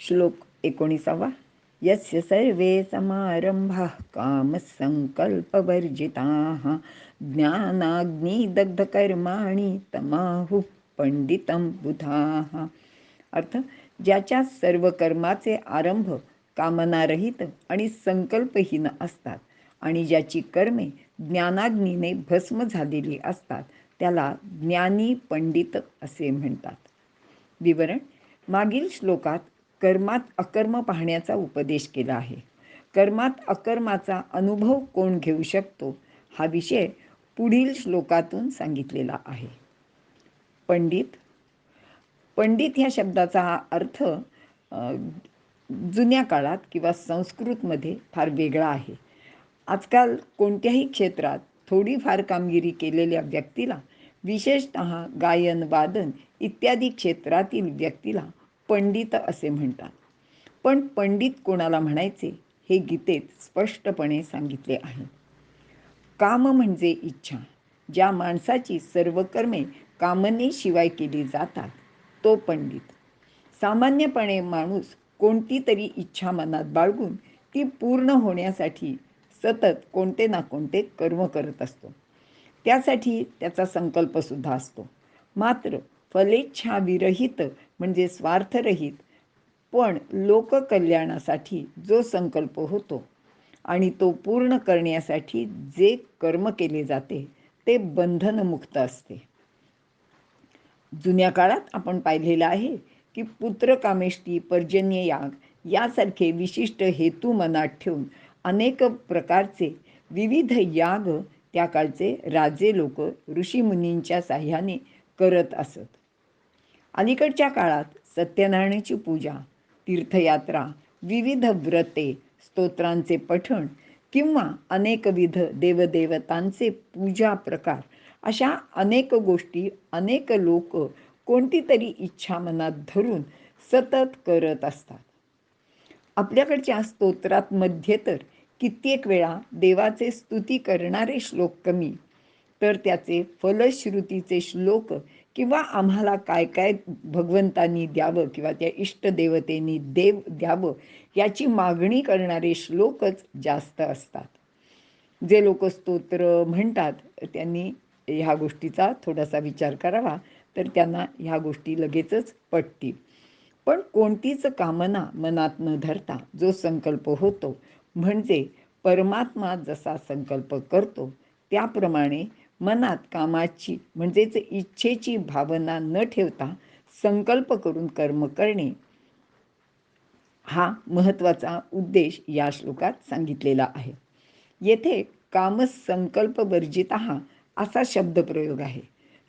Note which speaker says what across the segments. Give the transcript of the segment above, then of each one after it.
Speaker 1: श्लोक एकोणीसावा. यस्य सर्वे समारंभाः कामसङ्कल्पवर्जिताः ज्ञानाग्निदग्धकर्माणि तमाहुः पंडितम बुधाः. अर्थ ज्याच्या सर्व कर्माचे आरंभ कामनारहित आणि संकल्पहीन असतात आणि ज्याची कर्मे ज्ञानाग्नीने भस्म झालेली असतात त्याला ज्ञानी पंडित असे म्हणतात. विवरण मागील श्लोकात कर्मात अकर्म पाहण्याचा उपदेश केला आहे. कर्मात अकर्माचा अनुभव कोण घेऊ शकतो हा विषय पुढील श्लोकातून सांगितलेला आहे. पंडित पंडित ह्या शब्दाचा हा अर्थ जुन्या काळात किंवा संस्कृतमध्ये फार वेगळा आहे. आजकाल कोणत्याही क्षेत्रात थोडीफार कामगिरी केलेल्या व्यक्तीला विशेषत गायन वादन इत्यादी क्षेत्रातील व्यक्तीला पंडित असे म्हणतात. पण पंडित कोणाला म्हणायचे? हे गीतेत स्पष्टपणे सांगितले आहे. काम म्हणजे इच्छा. ज्या माणसाची सर्व कर्मे कामनेशिवाय केली जातात तो पंडित. सामान्यपणे माणूस कोणती तरी इच्छा मनात बाळगून ती पूर्ण होण्यासाठी सतत कोणते ना कोणते कर्म करत असतो. त्यासाठी त्याचा संकल्पसुद्धा असतो. मात्र फलेच्छाविरहित म्हणजे स्वार्थरहित. पण लोककल्याणासाठी जो संकल्प होतो आणि तो पूर्ण करण्यासाठी जे कर्म केले जाते ते बंधनमुक्त असते. जुन्या काळात आपण पाहिलेलं आहे की पुत्रकामेष्टी पर्जन्य याग यासारखे विशिष्ट हेतू मनात ठेवून अनेक प्रकारचे विविध याग त्या काळचे राजे लोक ऋषीमुनींच्या साह्याने करत असत. अलीकडच्या काळात सत्यनारायणाची पूजा तीर्थयात्रा विविध व्रते स्तोत्रांचे पठण किंवा अनेकविध देवदेवतांचे पूजा प्रकार अशा अनेक गोष्टी अनेक लोक कोणती तरी इच्छा मनात धरून सतत करत असतात. आपल्याकडच्या स्तोत्रात मध्ये तर कित्येक वेळा देवाचे स्तुती करणारे श्लोक कमी तर त्याचे फलश्रुतीचे श्लोक किंवा आम्हाला काय काय भगवंतांनी द्यावं किंवा त्या इष्टदेवतेनी देव द्यावं याची मागणी करणारे श्लोकच जास्त असतात. जे लोक स्तोत्र म्हणतात त्यांनी ह्या गोष्टीचा थोडासा विचार करावा तर त्यांना ह्या गोष्टी लगेचच पटतील. पण कोणतीच कामना मनात न धरता जो संकल्प होतो म्हणजे परमात्मा जसा संकल्प करतो त्याप्रमाणे मनात कामाची म्हणजेच इच्छेची भावना न ठेवता संकल्प करून कर्म करणे हा महत्त्वाचा उद्देश या श्लोकात सांगितलेला आहे. येथे कामसंकल्प वर्जित असा शब्दप्रयोग आहे.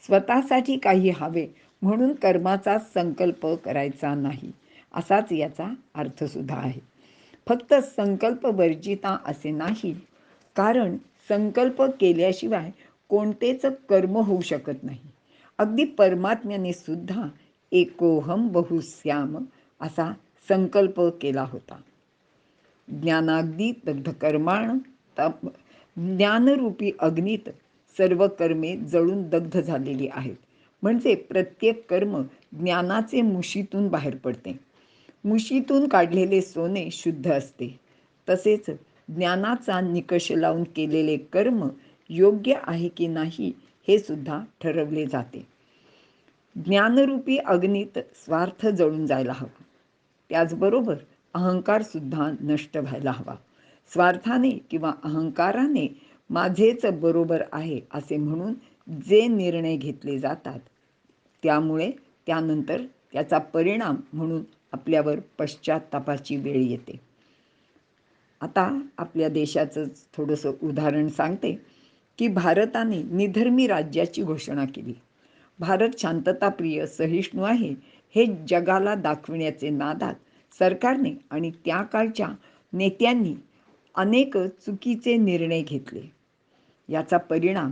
Speaker 1: स्वतःसाठी काही हवे म्हणून कर्माचा संकल्प करायचा नाही असाच याचा अर्थसुद्धा आहे. फक्त संकल्प वर्जिता असे नाही कारण संकल्प केल्याशिवाय कोणतेच कर्म होऊ शकत नाही. अगदी परमात्म्याने सुद्धा एकोहम बहुश्याम असा संकल्प केला होता. ज्ञानाग्नी दग्धकर्माण तप ज्ञानरूपी अग्नीत सर्व कर्मे जळून दग्ध झालेली आहेत. म्हणजे प्रत्येक कर्म ज्ञानाचे मुशीतून बाहेर पडते. मुशीतून काढलेले सोने शुद्ध असते. तसेच ज्ञानाचा निकष लावून केलेले कर्म योग्य आहे की नाही हे सुद्धा ठरवले जाते. ज्ञानरूपी अग्नीत स्वार्थ जळून जायला हवा. त्याचबरोबर अहंकार सुद्धा नष्ट व्हायला हवा. स्वार्थाने किंवा अहंकाराने माझेच बरोबर आहे असे म्हणून जे निर्णय घेतले जातात त्यामुळे त्यानंतर त्याचा परिणाम म्हणून आपल्यावर पश्चात्तापाची वेळ येते. आता आपल्या देशाचं थोडंसं उदाहरण सांगते. की भारताने निधर्मी राज्याची घोषणा केली. भारत शांतताप्रिय सहिष्णू आहे हे जगाला दाखविण्याचे नादात सरकारने आणि त्या काळच्या नेत्यांनी अनेक चुकीचे निर्णय घेतले. याचा परिणाम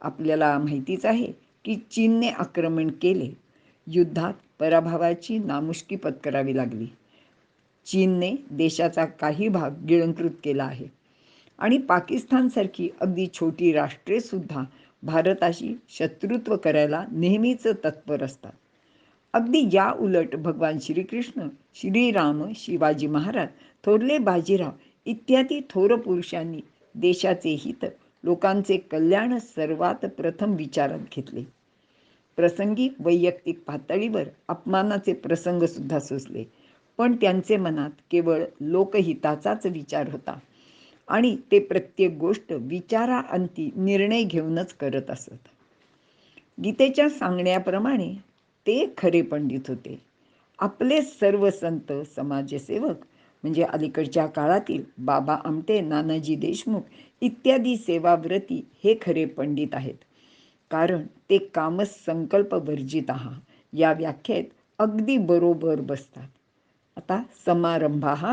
Speaker 1: आपल्याला माहितीच आहे की चीनने आक्रमण केले. युद्धात पराभवाची नामुष्की पत्करावी लागली. चीनने देशाचा काही भाग गिळंकृत केला आहे. आणि पाकिस्तानसारखी अगदी छोटी राष्ट्रेसुद्धा भारताशी शत्रुत्व करायला नेहमीच तत्पर असतात. अगदी या उलट भगवान श्रीकृष्ण श्रीराम शिवाजी महाराज थोरले बाजीराव इत्यादी थोर पुरुषांनी देशाचे हित लोकांचे कल्याण सर्वात प्रथम विचारात घेतले. प्रसंगी वैयक्तिक पातळीवर अपमानाचे प्रसंग सुद्धा सुचले. पण त्यांचे मनात केवळ लोकहिताचाच विचार होता. आणि ते प्रत्येक गोष्ट विचाराअंती निर्णय घेऊनच करत असत. गीतेच्या सांगण्याप्रमाणे ते खरे पंडित होते. आपले सर्व संत समाजसेवक म्हणजे अलीकडच्या काळातील बाबा आमटे नानाजी देशमुख इत्यादी सेवाव्रती हे खरे पंडित आहेत. कारण ते कामसंकल्प वर्जित आहात. या व्याख्येत अगदी बरोबर बसतात. आता समारंभ हा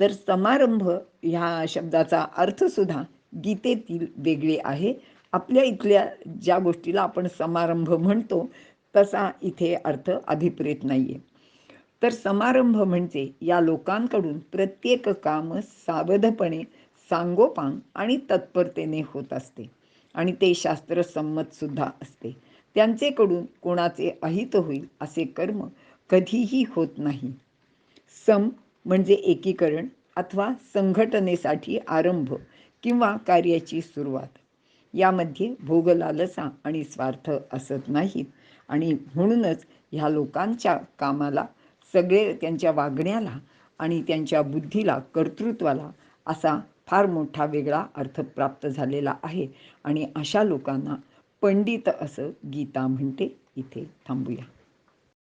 Speaker 1: तर समारंभ ह्या शब्दाचा अर्थसुद्धा गीतेतील वेगळे आहे. आपल्या इथल्या ज्या गोष्टीला आपण समारंभ म्हणतो तसा इथे अर्थ अभिप्रेत नाही आहे तर समारंभ म्हणजे या लोकांकडून प्रत्येक काम सावधपणे सांगोपांग आणि तत्परतेने होत असते. आणि ते शास्त्रसंमत सुद्धा असते. त्यांचेकडून कोणाचे अहित होईल असे कर्म कधीही होत नाही. सम म्हणजे एकीकरण अथवा संघटनेसाठी आरंभ किंवा कार्याची सुरुवात. यामध्ये भोगलालसा आणि स्वार्थ असत नाहीत आणि म्हणूनच ह्या लोकांच्या कामाला सगळे त्यांच्या वागण्याला आणि त्यांच्या बुद्धीला कर्तृत्वाला असा फार मोठा वेगळा अर्थ प्राप्त झालेला आहे आणि अशा लोकांना पंडित असं गीता म्हणते. इथे थांबूया.